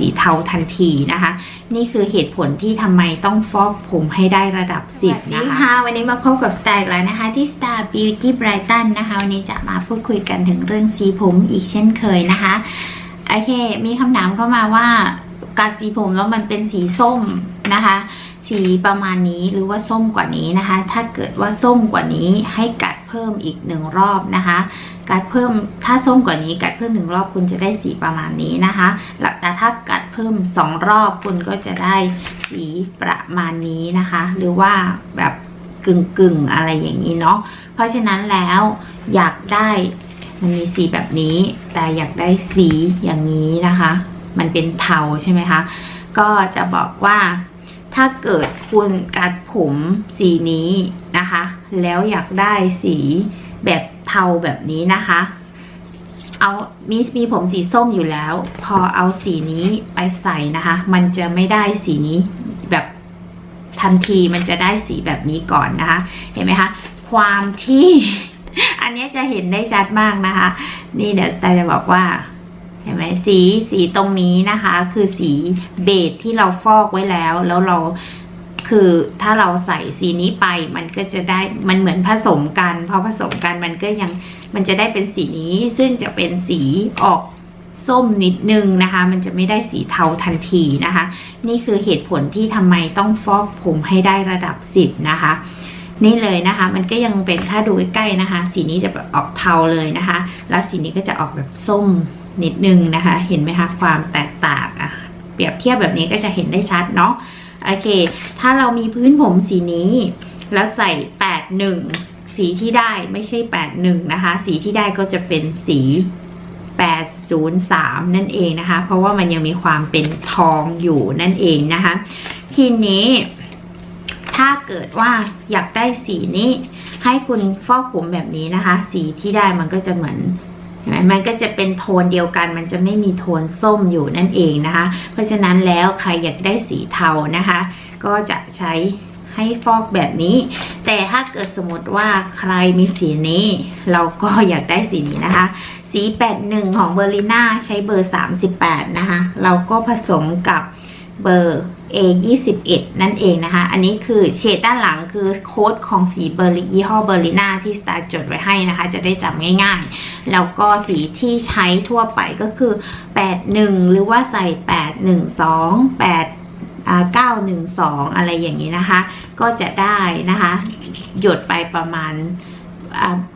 สีเทาทันทีนะคะ นี่คือเหตุผลที่ทำไมต้องฟอกผมให้ได้ระดับ 10 นะคะวันนี้มาพบกับสไตล์แล้วนะคะ ที่ Star Beauty Brighton นะคะ วันนี้จะมาพูดคุยกันถึงเรื่องสีผมอีกเช่นเคยนะคะ โอเค มีคำถามเข้ามาว่าการสีผมแล้วมันเป็นสีส้มนะคะ สีประมาณนี้หรือว่าส้มกว่านี้นะคะ ถ้าเกิดว่าส้มกว่านี้ให้กัด เพิ่มอีกหนึ่งรอบนะคะ กัดเพิ่มถ้าส้มกว่านี้กัดเพิ่มหนึ่งรอบคุณจะได้สีประมาณนี้นะคะแล้วแต่ถ้ากัดเพิ่มสองรอบคุณก็จะได้สีประมาณนี้นะคะ หรือว่าแบบกึ่งกึ่งอะไรอย่างนี้เนาะเพราะฉะนั้นแล้วอยากได้มันมีสีแบบนี้ แต่อยากได้สีอย่างนี้นะคะ มันเป็นเทาใช่ไหมคะ ก็จะบอกว่าถ้าเกิดคุณกัดผมสีนี้นะคะ แล้วอยากได้สีแบบเทาแบบนี้นะคะ เอามีมีผมสีส้มอยู่แล้ว พอเอาสีนี้ไปใส่นะคะ มันจะไม่ได้สีนี้แบบทันทีมันจะได้สีแบบนี้ก่อนนะคะ เห็นไหมคะ ความที่ อันนี้จะเห็นได้ชัดมากนะคะ นี่เดี๋ยวสไตล์จะบอกว่าเห็นไหมสีสีตรงนี้นะคะ คือสีเบจที่เราฟอกไว้แล้ว แล้วเรา คือถ้าเราใส่สีนี้ไปมันก็จะได้มันเหมือนผสมกันพอผสมกันมันก็ยังมันจะได้เป็นสีนี้ซึ่งจะเป็นสีออกส้มนิดนึงนะคะ มันจะไม่ได้สีเทาทันทีนะคะ นี่คือเหตุผลที่ทำไมต้องฟอกผมให้ได้ระดับ 10 นะคะ นี่เลยนะคะ มันก็ยังเป็นถ้าดูใกล้ๆนะคะ สีนี้จะแบบออกเทาเลยนะคะ แล้วสีนี้ก็จะออกแบบส้มนิดนึงนะคะ เห็นไหมคะความแตกต่างอะเปรียบเทียบแบบนี้ก็จะเห็นได้ชัดเนาะ โอเค ถ้าเรามีพื้นผมสีนี้ แล้วใส่ 81 สีที่ได้ไม่ใช่ 81 นะคะ สีที่ได้ก็จะเป็นสี 803 นั่นเองนะคะ เพราะว่ามันยังมีความเป็นทองอยู่นั่นเองนะคะ ทีนี้ ถ้าเกิดว่าอยากได้สีนี้ ให้คุณฟอกผมแบบนี้นะคะ สีที่ได้มันก็จะเหมือน เห็นไหมมันก็จะเป็นโทนเดียวกัน มันจะไม่มีโทนส้มอยู่นั่นเองนะคะ เพราะฉะนั้นแล้วใครอยากได้สีเทานะคะ ก็จะใช้ให้ฟอกแบบนี้ แต่ถ้าเกิดสมมติว่าใครมีสีนี้ เราก็อยากได้สีนี้นะคะ สี 81 ของเบอร์ลิน่าใช้เบอร์ 38 นะคะ เราก็ผสมกับเบอร์ A 21 นั่นเองนะคะ อันนี้คือเฉดด้านหลังคือโค้ดของสีเบอร์ลิยี่ห้อเบอร์ลิน่าที่สตาร์จดไว้ให้นะคะ จะได้จำง่ายๆ แล้วก็สีที่ใช้ทั่วไปก็คือ 81 หรือว่าใส่ 812 8อ่า912 อะไรอย่างนี้นะคะ ก็จะได้นะคะ หยดไปประมาณ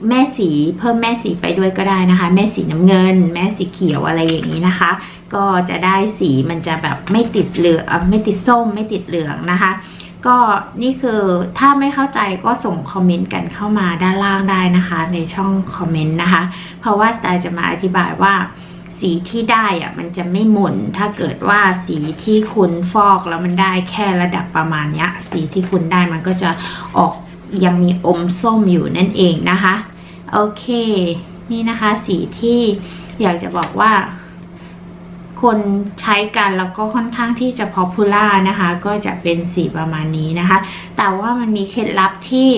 แม่สีเพิ่มแม่สีไปด้วยก็ได้นะคะ แม่สีน้ำเงิน แม่สีเขียวอะไรอย่างนี้นะคะ ก็จะได้สีมันจะแบบไม่ติดเหลืองไม่ติดส้ม ไม่ติดเหลืองนะคะ ก็นี่คือถ้าไม่เข้าใจก็ส่งคอมเมนต์กันเข้ามาด้านล่างได้นะคะ ในช่องคอมเมนต์นะคะ เพราะว่าสไตล์จะมาอธิบายว่าสีที่ได้อะมันจะไม่หม่นถ้าเกิดว่าสีที่คุณฟอกแล้วมันได้แค่ระดับประมาณเนี้ย สีที่คุณได้มันก็จะออก ยังมีอมส้มอยู่นั่นเองนะคะ โอเค นี่นะคะสีที่อยากจะบอกว่า คนใช้กันแล้วก็ค่อนข้างที่จะ popular นะคะ ก็จะเป็นสีประมาณนี้นะคะ แต่ว่ามันมีเคล็ดลับที่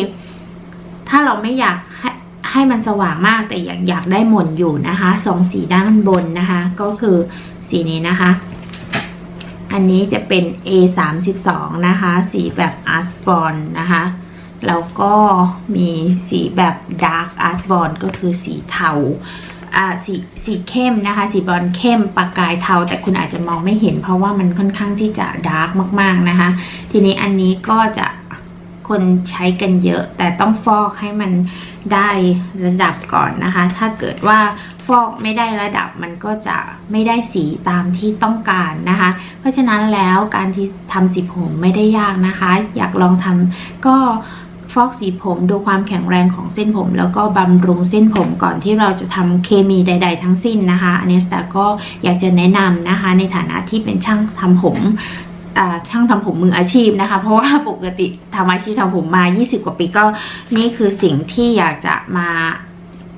ถ้าเราไม่อยากให้ให้มันสว่างมากแต่อยากอยากได้หม่นอยู่นะคะสองสีด้านบนนะคะ ก็คือสีนี้นะคะ อันนี้จะเป็น A 3 2นะคะ สีแบบ a s b o r n นะคะ แล้วก็มีสีแบบ dark a s b o r n ก็คือสีเทาอ่าสีสีเข้มนะคะ สีบอลเข้มปากกายเทา แต่คุณอาจจะมองไม่เห็นเพราะว่ามันค่อนข้างที่จะดาร์กมากๆนะคะ ทีนี้อันนี้ก็จะคนใช้กันเยอะ แต่ต้องฟอกให้มันได้ระดับก่อนนะคะ ถ้าเกิดว่าฟอกไม่ได้ระดับมันก็จะไม่ได้สีตามที่ต้องการนะคะ เพราะฉะนั้นแล้วการที่ทำสีผมไม่ได้ยากนะคะ อยากลองทำก็ ฟอกสีผมดูความแข็งแรงของเส้นผม แล้วก็บำรุงเส้นผมก่อนที่เราจะทำเคมีใด ๆ ทั้งสิ้นนะคะอันนี้สตาร์ก็อยากจะแนะนำนะคะ ในฐานะที่เป็นช่างทำผมช่างทำผมมืออาชีพนะคะ เพราะว่าปกติทำอาชีพทำผมมา 20 กว่าปีก็นี่คือสิ่งที่อยากจะมา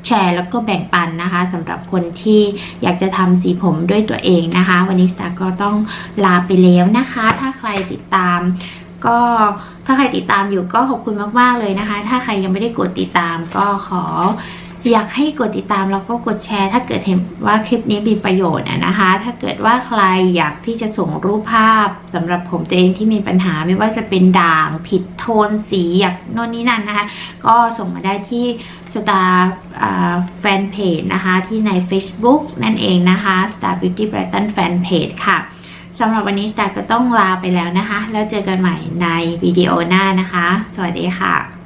แชร์แล้วก็แบ่งปันนะคะสำหรับคนที่อยากจะทำสีผมด้วยตัวเองนะคะ วันนี้สตาร์ก็ต้องลาไปแล้วนะคะ ถ้าใครติดตาม ก็ถ้าใครติดตามอยู่ก็ขอบคุณมาก ๆ เลยนะคะ ถ้าใครยังไม่ได้กดติดตามก็ขออยากให้กดติดตามแล้วก็กดแชร์ ถ้าเกิดเห็นว่าคลิปนี้มีประโยชน์อะนะคะ ถ้าเกิดว่าใครอยากที่จะส่งรูปภาพสำหรับผมตัวเองที่มีปัญหาไม่ว่าจะเป็นด่างผิดโทนสีอยากโน่นนี่นั่นนะคะ ก็ส่งมาได้ที่สตาร์แฟนเพจนะคะ ที่ใน Facebook นั่นเองนะคะ Star Beauty Brighton Fan Page ค่ะ สำหรับวันนี้สตาร์ก็ต้องลาไปแล้วนะคะ แล้วเจอกันใหม่ในวิดีโอหน้านะคะ สวัสดีค่ะ